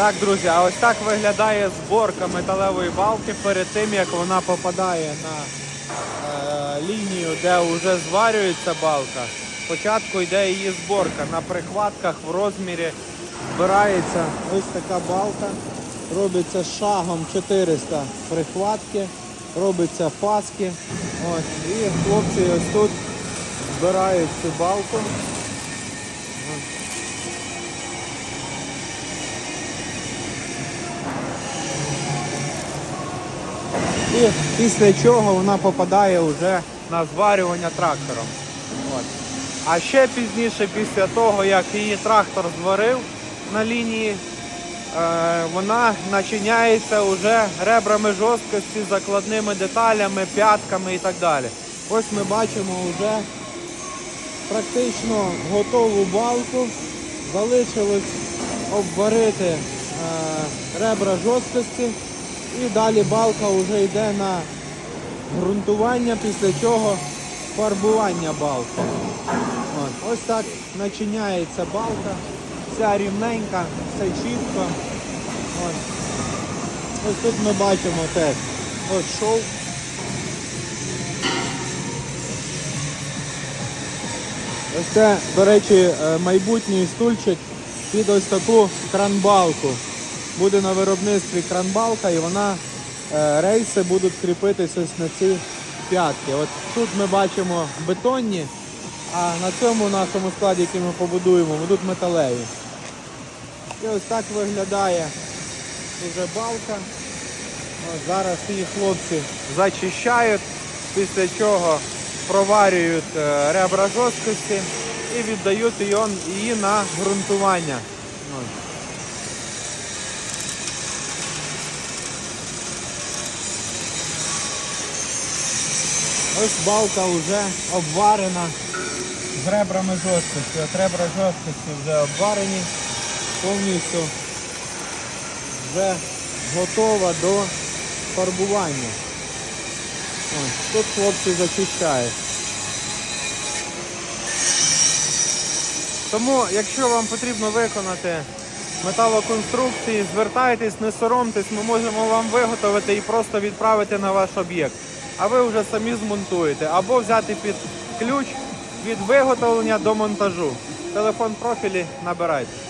Так, друзі, а ось так виглядає зборка металевої балки перед тим, як вона попадає на е, лінію, де вже зварюється балка. Спочатку йде її зборка. На прихватках в розмірі збирається ось така балка. Робиться шагом 400 прихватки, робиться паски. Ось, і хлопці ось тут збирають цю балку. І після чого вона попадає вже на зварювання трактором. От. А ще пізніше, після того, як її трактор зварив на лінії, е, вона начиняється вже ребрами жорсткості, закладними деталями, п'ятками і так далі. Ось ми бачимо вже практично готову балку. Залишилось обварити е, ребра жорсткості. І далі балка вже йде на ґрунтування, після чого фарбування балки. Ось так начиняється балка, вся рівненька, все чітко. От. Ось тут ми бачимо теж ось шов. Ось це, до речі, е, майбутній стульчик під ось таку кранбалку. Буде на виробництві кранбалка і вона е, рейси будуть кріпитись ось на ці п'ятки. От тут ми бачимо бетонні, а на цьому нашому складі, який ми побудуємо, будуть металеві. І ось так виглядає вже балка. Ось зараз її хлопці зачищають, після чого проварюють е, ребра жорсткості і віддають її на ґрунтування. Ось балка вже обварена з ребрами жорсткості. От ребра жорсткості вже обварені, повністю вже готова до фарбування. Ось, тут хлопці зачищають. Тому, якщо вам потрібно виконати металоконструкції, звертайтесь, не соромтесь, ми можемо вам виготовити і просто відправити на ваш об'єкт. А ви вже самі змонтуєте або взяти під ключ від виготовлення до монтажу. Телефон профілі набирайте.